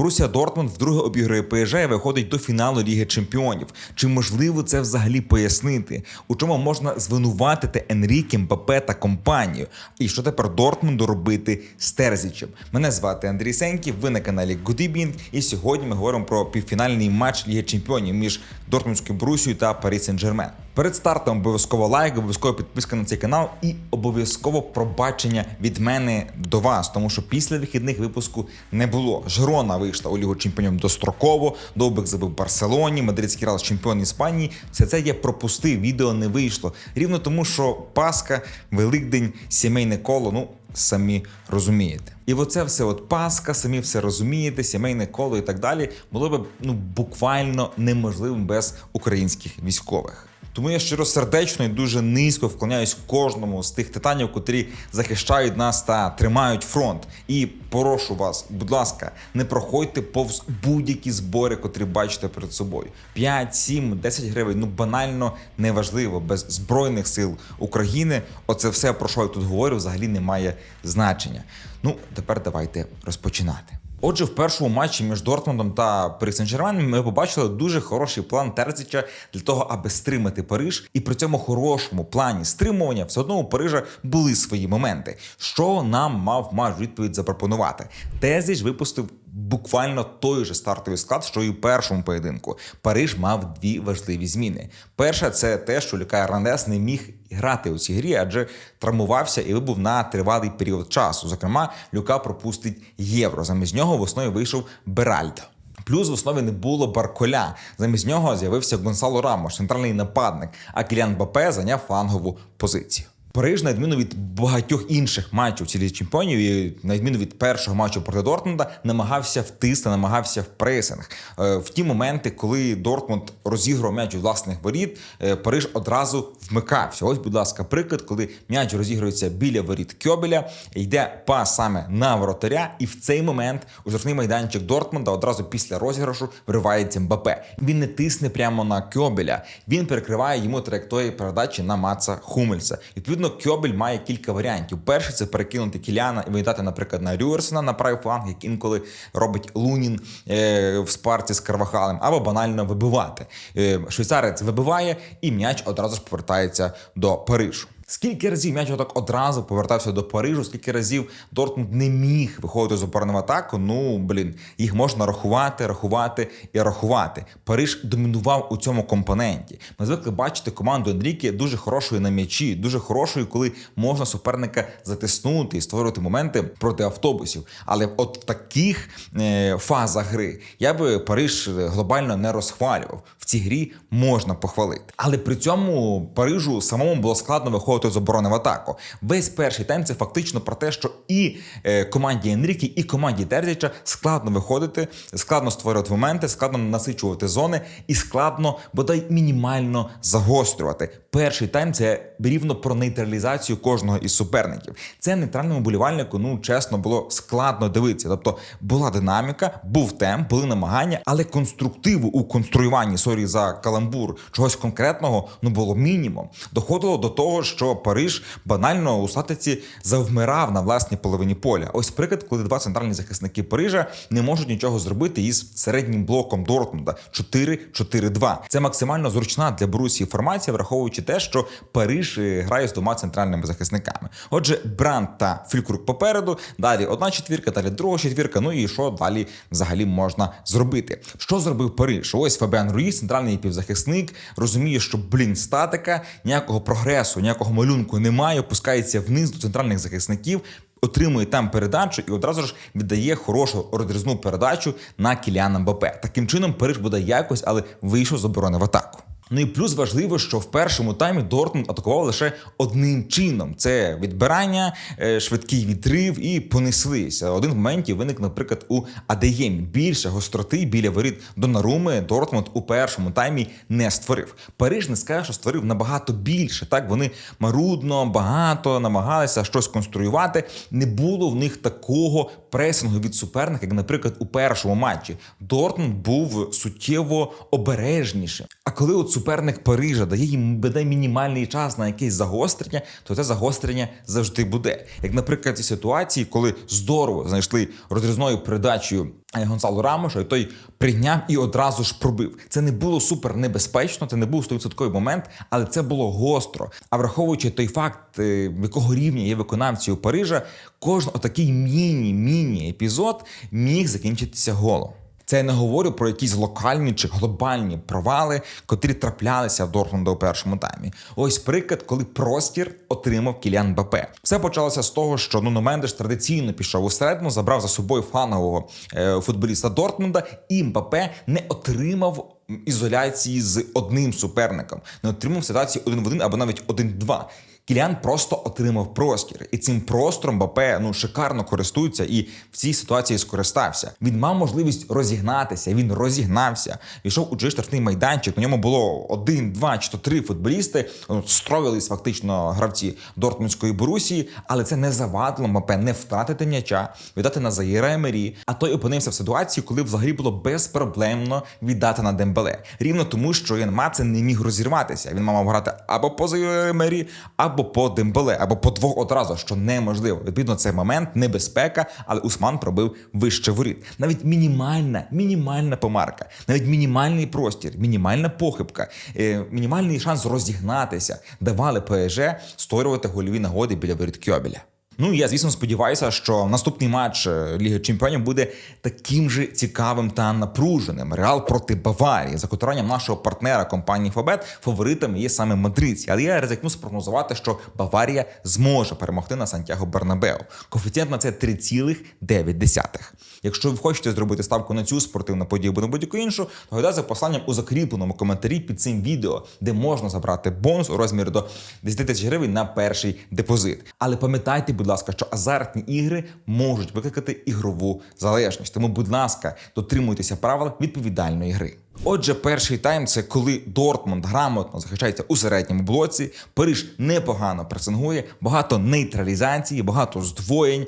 Борусія Дортмунд вдруге обігрує ПСЖ і виходить до фіналу Ліги Чемпіонів. Чи можливо це взагалі пояснити? У чому можна звинуватити Енріке, Мбапе та компанію? І що тепер Дортмунду робити з Терзічем? Мене звати Андрій Сеньків. Ви на каналі Good І сьогодні ми говоримо про півфінальний матч Ліги Чемпіонів між Дортмундською Брусією та Парі Сен-Жермен. Перед стартом обов'язково лайк, обов'язково підписка на цей канал і обов'язково пробачення від мене до вас, тому що після вихідних випуску не було. Жирона вийшла у Лігу Чемпіонів достроково, Довбик забив Барселоні, Мадридський Реал чемпіон Іспанії. Все це я пропустив, відео не вийшло. Рівно тому, що Пасха, Великдень, сімейне коло. Ну самі розумієте. І оце все, от Пасха, самі все розумієте, сімейне коло і так далі, було б ну буквально неможливим без українських військових. Тому я щиросердечно і дуже низько вклоняюсь кожному з тих титанів, котрі захищають нас та тримають фронт. І прошу вас, будь ласка, не проходьте повз будь-які збори, котрі бачите перед собою. 5, 7, 10 гривень. Ну банально неважливо. Без збройних сил України. Оце все про що я тут говорю, взагалі не має значення. Ну тепер давайте розпочинати. Отже, в першому матчі між Дортмундом та Парі Сен-Жермен ми побачили дуже хороший план Терзича для того, аби стримати Париж. І при цьому хорошому плані стримування все одно у Парижа були свої моменти. Що нам мав матч відповідь запропонувати? Тезіч випустив. Буквально той же стартовий склад, що і у першому поєдинку. Париж мав дві важливі зміни. Перша це те, що Люка Ернандес не міг грати у цій грі, адже травмувався і вибув на тривалий період часу. Зокрема, Люка пропустить євро. Замість нього в основі вийшов Беральдо. Плюс в основі не було Барколя. Замість нього з'явився Гонсало Рамош, центральний нападник, а Кіліан Бапе зайняв флангову позицію. Париж, на відміну від багатьох інших матчів цілі чемпіонів, і на відміну від першого матчу проти Дортмунда, намагався втисти, намагався в пресинг. Е, В ті моменти, коли Дортмунд розіграв м'яч у власних воріт, е, Париж одразу вмикався. Ось, будь ласка, приклад, коли м'яч розігрується біля воріт Кьобеля, йде пас саме на воротаря, і в цей момент у штрафний майданчик Дортмунда одразу після розіграшу вривається Мбапе. Він не тисне прямо на Кьобеля, він перекриває йому траєкторії передачі на Маца Хумельса. Відповідно, Кьобель має кілька варіантів. Перший це перекинути Кіляна і виїдати, наприклад, на Рюерсена на правий фланг, як інколи робить Лунін е, в спарці з Карвахалем, або банально вибивати. Е, швейцарець вибиває, і м'яч одразу ж повертається до Парижу. Скільки разів м'яч отак одразу повертався до Парижу, скільки разів Дортмунд не міг виходити з опорну атаку? Ну блін, їх можна рахувати, рахувати і рахувати. Париж домінував у цьому компоненті. Ми звикли бачити команду Енріки дуже хорошою на м'ячі, дуже хорошою, коли можна суперника затиснути і створювати моменти проти автобусів. Але от в таких е, фазах гри я би Париж глобально не розхвалював. В цій грі можна похвалити. Але при цьому Парижу самому було складно виходити з оборони в атаку. Весь перший тайм це фактично про те, що і е, команді Енрікі, і команді Терзіча складно виходити, складно створювати моменти, складно насичувати зони і складно бодай мінімально загострювати. Перший тайм це рівно про нейтралізацію кожного із суперників. Це нейтральному болівальнику, ну чесно, було складно дивитися. Тобто була динаміка, був темп, були намагання, але конструктиву у конструюванні сорі за каламбур чогось конкретного ну було мінімум. Доходило до того, що Париж банально у статиці завмирав на власній половині поля. Ось приклад, коли два центральні захисники Парижа не можуть нічого зробити із середнім блоком Дортмунда 4-4-2. Це максимально зручна для Борусії формація, враховуючи те, що Париж е, грає з двома центральними захисниками. Отже, Бранд та Фількрук попереду. Далі одна четвірка, далі друга четвірка. Ну і що далі взагалі можна зробити? Що зробив Париж? Ось Фабіан Руїс, центральний півзахисник, розуміє, що блін, статика, ніякого прогресу, ніякого малюнку немає. Опускається вниз до центральних захисників. Отримує там передачу і одразу ж віддає хорошу розрізну передачу на Кіліана Мбапе. Таким чином Париж буде якось, але вийшов з оборони в атаку. Ну і плюс важливо, що в першому таймі Дортмунд атакував лише одним чином: це відбирання, е, швидкий відрив і понеслися. Один в моменті виник, наприклад, у Адеємі. Більше гостроти біля воріт Донаруми Дортмунд у першому таймі не створив. Париж не скаже, що створив набагато більше. Так вони марудно, багато намагалися щось конструювати. Не було в них такого пресингу від суперника, як, наприклад, у першому матчі. Дортмунд був суттєво обережнішим. А коли от суперник Парижа дає їм бодай мінімальний час на якесь загострення, то це загострення завжди буде. Як, наприклад, ці ситуації, коли здорово знайшли розрізною передачею Гонсалу Рамоша, і той прийняв і одразу ж пробив. Це не було супер небезпечно, це не був 100% момент, але це було гостро. А враховуючи той факт, е, в якого рівня є виконавці у Парижа, кожен отакий міні-міні епізод міг закінчитися голом. Це я не говорю про якісь локальні чи глобальні провали, котрі траплялися в Дортмунда у першому таймі. Ось приклад, коли простір отримав Кілян Бапе. Все почалося з того, що Нуно Мендеш традиційно пішов у середину, забрав за собою флангового е, футболіста Дортмунда, і Мбапе не отримав. Ізоляції з одним суперником не отримав ситуації один в один або навіть один-два. Кіліан просто отримав простір, і цим простором Бапе ну шикарно користується і в цій ситуації скористався. Він мав можливість розігнатися. Він розігнався. Війшов у чий штрафний майданчик. На ньому було один, два чи то три футболісти. Ну, строїлись фактично гравці Дортмундської Борусії, але це не завадило Мбапе не втратити м'яча, віддати на Заїра Емері. А той опинився в ситуації, коли взагалі було безпроблемно віддати на Дембеле. Рівно тому, що Янма це не міг розірватися. Він мав грати або по Заїра Емері, або по Дембеле, або по двох одразу, що неможливо. Відповідно, це момент небезпека, але Усман пробив вище воріт. Навіть мінімальна, мінімальна помарка, навіть мінімальний простір, мінімальна похибка, е, мінімальний шанс розігнатися давали ПСЖ створювати гольові нагоди біля воріт Кьобіля. Ну я звісно сподіваюся, що наступний матч е, Ліги Чемпіонів буде таким же цікавим та напруженим. Реал проти Баварії. За котиранням нашого партнера компанії Фабет фаворитами є саме мадридці. Але я ризикну спрогнозувати, що Баварія зможе перемогти на Сантьяго Бернабеу. Коефіцієнт на це 3,9. Якщо ви хочете зробити ставку на цю спортивну подію або на будь-яку іншу, то гайда за посланням у закріпленому коментарі під цим відео, де можна забрати бонус у розмірі до 10 тисяч гривень на перший депозит. Але пам'ятайте, будь ласка, що азартні ігри можуть викликати ігрову залежність. Тому, будь ласка, дотримуйтеся правил відповідальної гри. Отже, перший тайм це коли Дортмунд грамотно захищається у середньому блоці. Париж непогано пресингує, багато нейтралізації, багато здвоєнь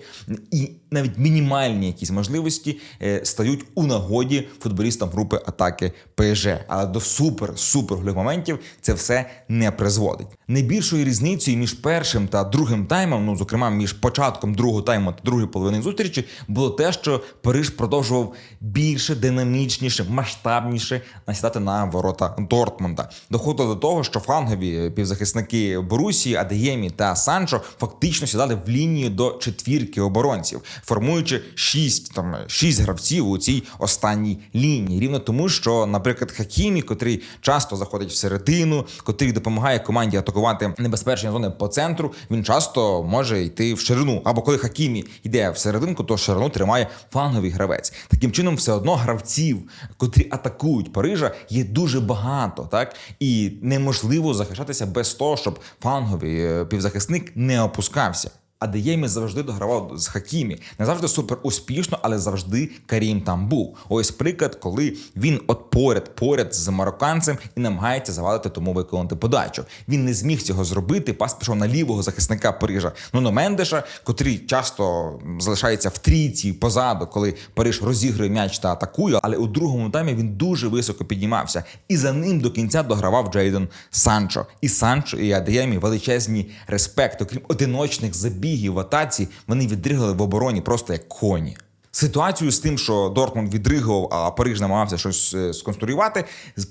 і навіть мінімальні якісь можливості е, стають у нагоді футболістам групи атаки ПСЖ. Але до супер-супер моментів це все не призводить. Найбільшою різницею між першим та другим таймом, ну зокрема між початком другого тайму та другої половини зустрічі, було те, що Париж продовжував більше, динамічніше, масштабніше насідати на ворота Дортмунда. Доходило до того, що флангові півзахисники Борусії, Адеємі та Санчо фактично сідали в лінію до четвірки оборонців, формуючи шість там шість гравців у цій останній лінії. Рівно тому, що, наприклад, Хакімі, котрий часто заходить в середину, котрий допомагає команді атакувати небезпечні зони по центру, він часто може йти в ширину. Або коли Хакімі йде в серединку, то ширину тримає фланговий гравець. Таким чином, все одно гравців, котрі атакують Парижа, є дуже багато, так і неможливо захищатися без того, щоб фланговий е, півзахисник не опускався. Адеємі завжди догравав з Хакімі. Не завжди супер успішно, але завжди Карім там був. Ось приклад, коли він от поряд, поряд з марокканцем і намагається завалити тому виконати подачу. Він не зміг цього зробити. Пас пішов на лівого захисника Парижа. Нуно Мендеша, котрий часто залишається в трійці позаду, коли Париж розігрує м'яч та атакує. Але у другому таймі він дуже високо піднімався. І за ним до кінця догравав Джейден Санчо. І Санчо і Адеємі величезні респект, окрім одиночних забігів в атаці, вони відригали в обороні просто як коні. Ситуацію з тим, що Дортмунд відригував, а Париж намагався щось е, сконструювати,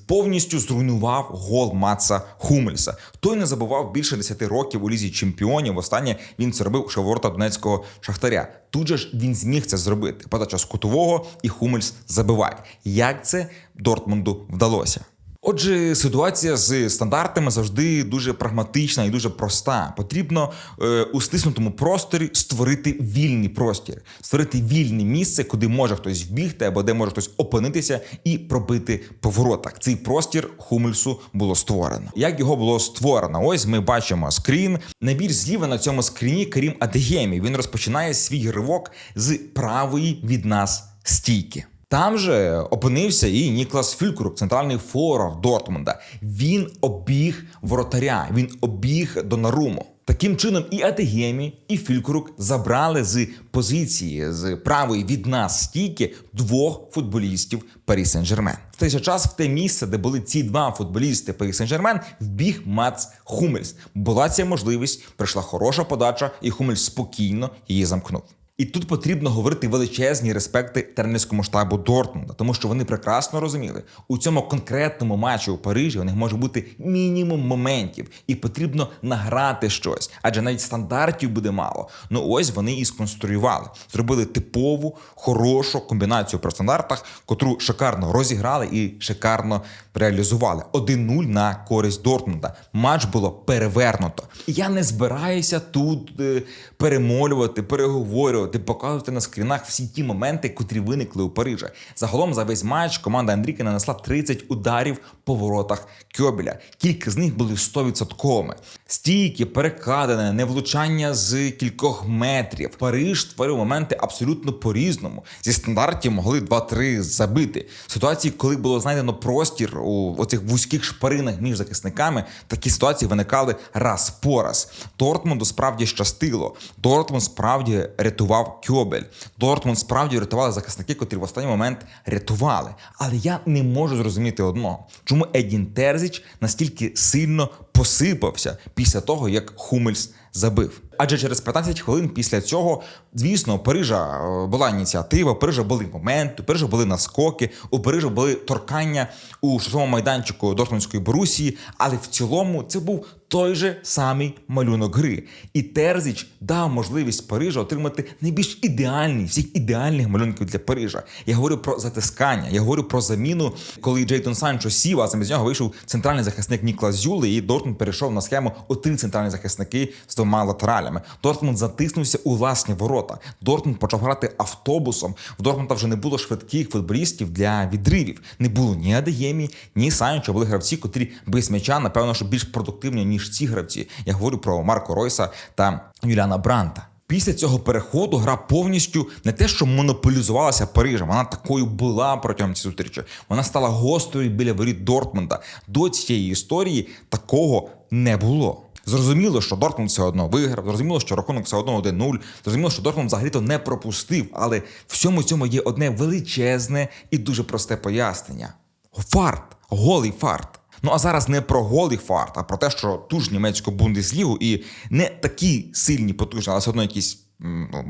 повністю зруйнував гол Матса Хумельса. Той не забував більше 10 років у лізі чемпіонів. Останнє він це робив у ворота Донецького шахтаря. Тут же ж він зміг це зробити. Подача з кутового і Хумельс забиває. Як це Дортмунду вдалося? Отже, ситуація з стандартами завжди дуже прагматична і дуже проста. Потрібно е, у стиснутому просторі створити вільний простір, створити вільне місце, куди може хтось вбігти або де може хтось опинитися і пробити по воротах. Цей простір Хумельсу було створено. Як його було створено? Ось ми бачимо скрін. Найбільш зліва на цьому скріні Карім Адегемі. Він розпочинає свій ривок з правої від нас стійки. Там же опинився і Ніклас Фюлькрук, центральний форвард Дортмунда. Він обіг воротаря, він обіг Донаруму. Таким чином, і Адегемі, і Фількрук забрали з позиції з правої від нас стійки двох футболістів Парі Сен-Жермен. В той же час в те місце, де були ці два футболісти Парі Сен-Жермен, вбіг Мац Хумельс. Була ця можливість, прийшла хороша подача, і Хумельс спокійно її замкнув. І тут потрібно говорити величезні респекти тренерському штабу Дортмунда, тому що вони прекрасно розуміли, у цьому конкретному матчі у Парижі у них може бути мінімум моментів, і потрібно награти щось, адже навіть стандартів буде мало. Ну ось вони і сконструювали, зробили типову хорошу комбінацію при стандартах, котру шикарно розіграли і шикарно реалізували. 1-0 на користь Дортмунда. Матч було перевернуто. Я не збираюся тут е, перемолювати, переговорювати, показувати на скрінах всі ті моменти, котрі виникли у Парижі. Загалом за весь матч команда Андріки нанесла 30 ударів по воротах Кьобіля. Кілька з них були 100%. Стійки, перекладини, невлучання з кількох метрів. Париж створив моменти абсолютно по-різному. Зі стандартів могли 2-3 забити. Ситуації, коли було знайдено простір у оцих вузьких шпаринах між захисниками, такі ситуації виникали раз по раз. Дортмунду справді щастило. Дортмунд справді рятував Кьобель. Дортмунд справді рятували захисники, котрі в останній момент рятували. Але я не можу зрозуміти одного, чому Едін Терзіч настільки сильно посипався після того, як Хумельс забив. Адже через 15 хвилин після цього, звісно, у Парижа е, була ініціатива, у Парижа були моменти, у Парижа були наскоки, у Парижа були торкання у штрафному майданчику Дортмундської Борусії, але в цілому це був той же самий малюнок гри. І Терзіч дав можливість Парижа отримати найбільш ідеальний всіх ідеальних малюнків для Парижа. Я говорю про затискання, я говорю про заміну, коли Джейтон Санчо сів, а замість нього вийшов центральний захисник Ніклас Зюли, і Дортмунд перейшов на схему у три центральні захисники з двома латералями. Дортмунд затиснувся у власні ворота. Дортмунд почав грати автобусом. В Дортмунда вже не було швидких футболістів для відривів. Не було ні Адеємі, ні Санчо. Були гравці, котрі без м'яча, напевно, що більш продуктивні ніж ці гравці. Я говорю про Марко Ройса та Юліана Бранта. Після цього переходу гра повністю не те, що монополізувалася Парижем, вона такою була протягом цієї зустрічі. Вона стала гострою біля воріт Дортмунда. До цієї історії такого не було. Зрозуміло, що Дортмунд все одно виграв, зрозуміло, що рахунок все одно 1-0, зрозуміло, що Дортмунд взагалі-то не пропустив, але всьому цьому є одне величезне і дуже просте пояснення: фарт, голий фарт. Ну а зараз не про голий фарт, а про те, що ту ж німецьку бундеслігу і не такі сильні, потужні, але все одно якісь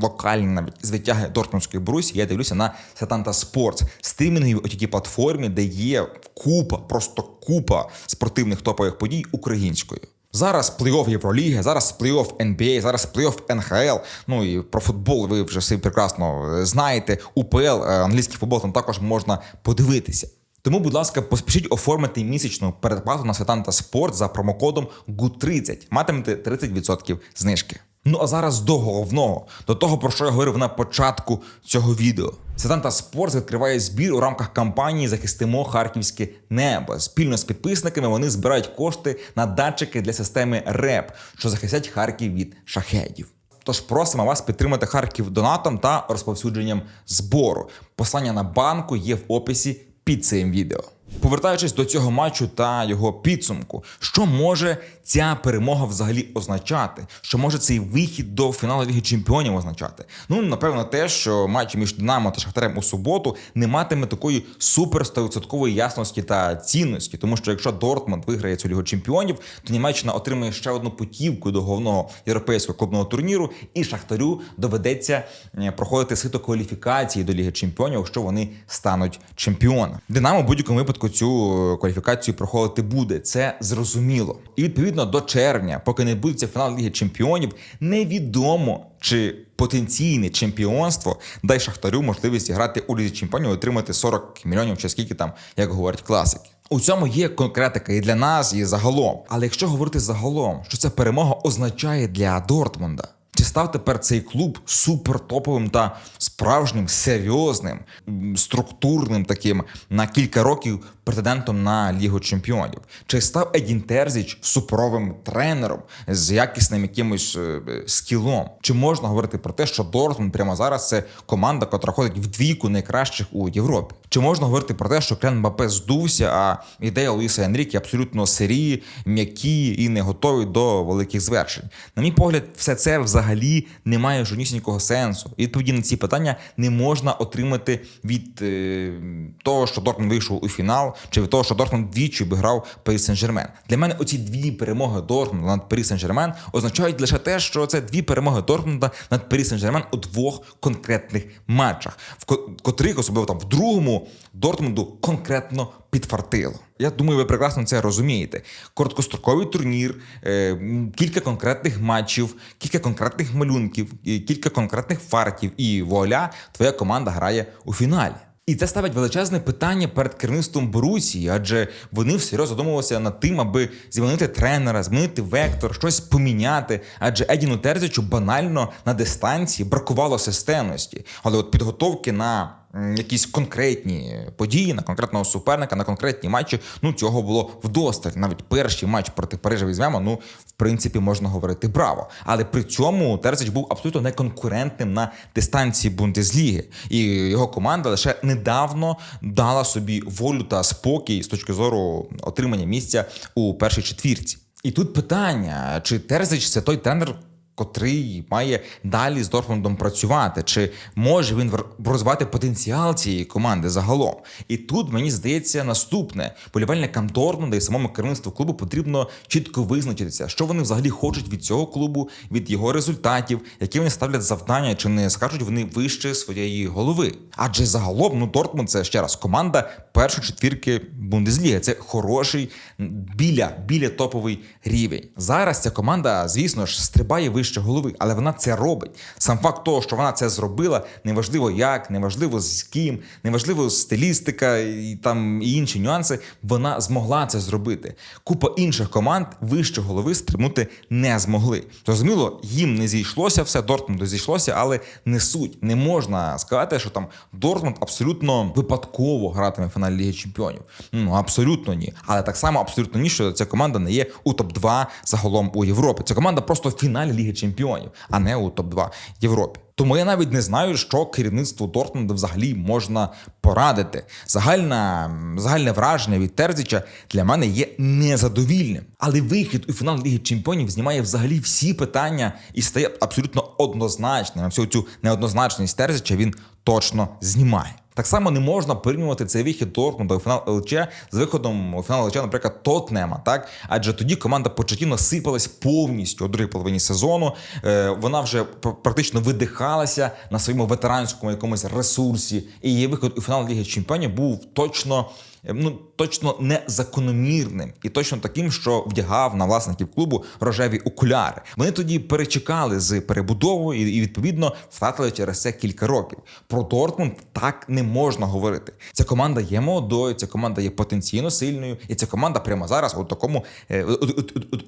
локальні навіть звитяги Дортмундської Брусі. Я дивлюся на Сатанта Спортс, стрімінговій отій платформі, де є купа, просто купа спортивних топових подій українською. Зараз плей-офф Євроліги, зараз плей-офф NBA, зараз плей-офф НХЛ. Ну і про футбол ви вже всі прекрасно е, знаєте. УПЛ, е, англійський футбол там також можна подивитися. Тому, будь ласка, поспішіть оформити місячну передплату на Сетанта Спорт за промокодом GU30. Матимете 30% знижки. Ну а зараз до головного, до того, про що я говорив на початку цього відео. Сетанта Спорт відкриває збір у рамках кампанії Захистимо харківське небо. Спільно з підписниками вони збирають кошти на датчики для системи РЕП, що захистять Харків від шахедів. Тож просимо вас підтримати Харків донатом та розповсюдженням збору. Послання на банку є в описі під цим відео. Повертаючись до цього матчу та його підсумку, що може ця перемога взагалі означати? Що може цей вихід до фіналу Ліги Чемпіонів означати? Ну напевно, те, що матч між Динамо та Шахтарем у суботу не матиме такої супер 100% ясності та цінності, тому що якщо Дортмунд виграє цю Лігу Чемпіонів, то Німеччина отримає ще одну путівку до головного європейського клубного турніру, і Шахтарю доведеться е, проходити сито кваліфікації до Ліги Чемпіонів, якщо вони стануть чемпіонами. Динамо будь-якому випадку цю кваліфікацію проходити буде. Це зрозуміло. І відповідно до червня, поки не відбудеться фінал Ліги Чемпіонів, невідомо чи потенційне чемпіонство дай Шахтарю можливість грати у Лізі Чемпіонів, і отримати 40 мільйонів чи скільки там, як говорять класики. У цьому є конкретика і для нас, і загалом. Але якщо говорити загалом, що ця перемога означає для Дортмунда. Чи став тепер цей клуб супертоповим та справжнім серйозним, структурним таким на кілька років претендентом на Лігу Чемпіонів? Чи став Едін Терзіч суперовим тренером з якісним якимось е, скілом? Чи можна говорити про те, що Дортмунд прямо зараз це команда, котра ходить в двійку найкращих у Європі? Чи можна говорити про те, що Клен Мбапе здувся, а ідея Луїса Енрікі абсолютно сирі, м'які і не готові до великих звершень? На мій погляд, все це взагалі не має жоднісінького сенсу. І відповіді на ці питання не можна отримати від е, того, що Дортмунд вийшов у фінал, чи від того, що Дортмунд двічі обіграв Парі Сен-Жермен. Для мене оці дві перемоги Дортмунда над Парі Сен-Жермен означають лише те, що це дві перемоги Дортмунда над Парі Сен-Жермен у двох конкретних матчах, в котрих, особливо там в другому, Дортмунду конкретно підфартило. Я думаю, ви прекрасно це розумієте. Короткостроковий турнір, е, кілька конкретних матчів, кілька конкретних малюнків, кілька конкретних фартів, і вуаля, твоя команда грає у фіналі. І це ставить величезне питання перед керівництвом Борусії, адже вони всерйоз задумувалися над тим, аби змінити тренера, змінити вектор, щось поміняти. Адже Едіну Терзичу банально на дистанції бракувало системності. Але от підготовки на якісь конкретні події, на конкретного суперника, на конкретні матчі, ну цього було вдосталь. Навіть перший матч проти Парижа візьмемо, ну в принципі можна говорити браво. Але при цьому Терзич був абсолютно неконкурентним на дистанції Бундесліги, і його команда лише недавно дала собі волю та спокій з точки зору отримання місця у першій четвірці. І тут питання: чи Терзич це той тренер? Котрий має далі з Дортмундом працювати, чи може він розвивати потенціал цієї команди загалом? І тут мені здається наступне: болівальникам Дортмунда і самому керівництву клубу потрібно чітко визначитися, що вони взагалі хочуть від цього клубу, від його результатів, які вони ставлять завдання, чи не скажуть вони вище своєї голови. Адже загалом ну Дортмунд це ще раз команда першої четвірки Бундесліги. Це хороший біля, біля топовий рівень. Зараз ця команда, звісно ж, стрибає вище голови, але вона це робить. Сам факт того, що вона це зробила, неважливо як, неважливо з ким, неважливо стилістика і там і інші нюанси. Вона змогла це зробити. Купа інших команд вище голови стрибнути не змогли. Зрозуміло, їм не зійшлося все, Дортмунду зійшлося, але не суть. Не можна сказати, що там Дортмунд абсолютно випадково гратиме в фіналі Ліги Чемпіонів. Ну абсолютно ні. Але так само абсолютно ні, що ця команда не є у топ-2 загалом у Європі. Ця команда просто в фіналі Ліги Чемпіонів, а не у топ-2 Європі. Тому я навіть не знаю, що керівництву Дортмунда взагалі можна порадити. Загальна, загальне враження від Терзича для мене є незадовільним. Але вихід у фінал Ліги Чемпіонів знімає взагалі всі питання і стає абсолютно однозначним. Всю цю неоднозначність Терзича він точно знімає. Так само не можна порівнювати цей вихід Дортмунда у фінал ЛЧ з виходом у фінал ЛЧ, наприклад, Тотнема, так адже тоді команда початіно сипалась повністю у другій половині сезону. Е, вона вже практично видихалася на своєму ветеранському якомусь ресурсі, і її виход у фінал Ліги Чемпіонів був точно. е, Ну, точно незакономірним і точно таким, що вдягав на власників клубу рожеві окуляри. Вони тоді перечекали з перебудовою і, відповідно втратили через це кілька років. Про Дортмунд так не можна говорити. Ця команда є молодою, ця команда є потенційно сильною, і ця команда прямо зараз у такому е,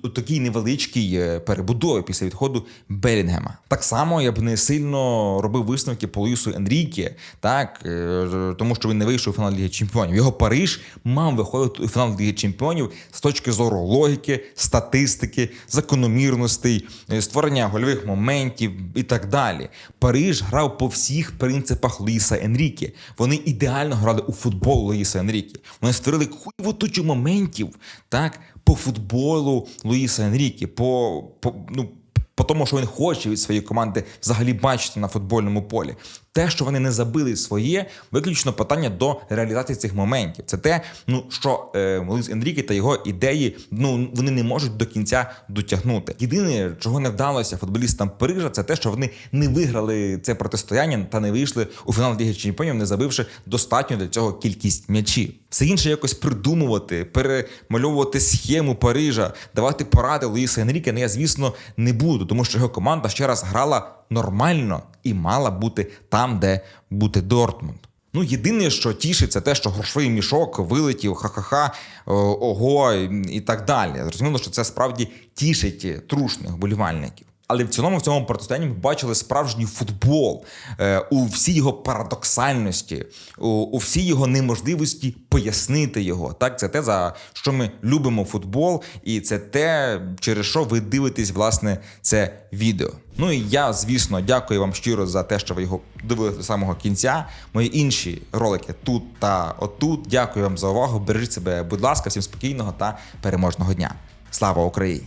у, такій невеличкій е, перебудові після відходу Белінгема. Так само я б не сильно робив висновки по Луїсу Енрікі, так е, тому що він не вийшов у фінал Ліги Чемпіонів. Його Париж мав виходити у фінал Ліги Чемпіонів з точки зору логіки, статистики, закономірностей, е, створення гольових моментів і так далі. Париж грав по всіх принципах Луїса Енрікі. Вони ідеально грали у футбол Луїса Енрікі. Вони створили хуйву тучу моментів так по футболу Луїса Енрікі, по, по ну. По тому, що він хоче від своєї команди взагалі бачити на футбольному полі. Те, що вони не забили своє, виключно питання до реалізації цих моментів. Це те, ну що е, Луїс Енріке та його ідеї, ну вони не можуть до кінця дотягнути. Єдине, чого не вдалося футболістам Парижа, це те, що вони не виграли це протистояння та не вийшли у фінал Ліги Чемпіонів, не забивши достатньо для цього кількість м'ячів. Все інше якось придумувати, перемальовувати схему Парижа, давати поради Луїса Енріке, ну я звісно не буду, тому що його команда ще раз грала нормально і мала бути там, де бути Дортмунд. Ну, єдине, що тішить, це те, що грошовий мішок вилетів, ха-ха-ха, ого, і так далі. Зрозуміло, що це справді тішить трушних болівальників. Але в цілому в цьому протистоянні ми бачили справжній футбол е, у всій його парадоксальності, у всій його неможливості пояснити його. Так, це те, за що ми любимо футбол, і це те, через що ви дивитесь власне це відео. Ну і я, звісно, дякую вам щиро за те, що ви його дивилися до самого кінця. Мої інші ролики тут та отут. Дякую вам за увагу. Бережіть себе, будь ласка, всім спокійного та переможного дня. Слава Україні!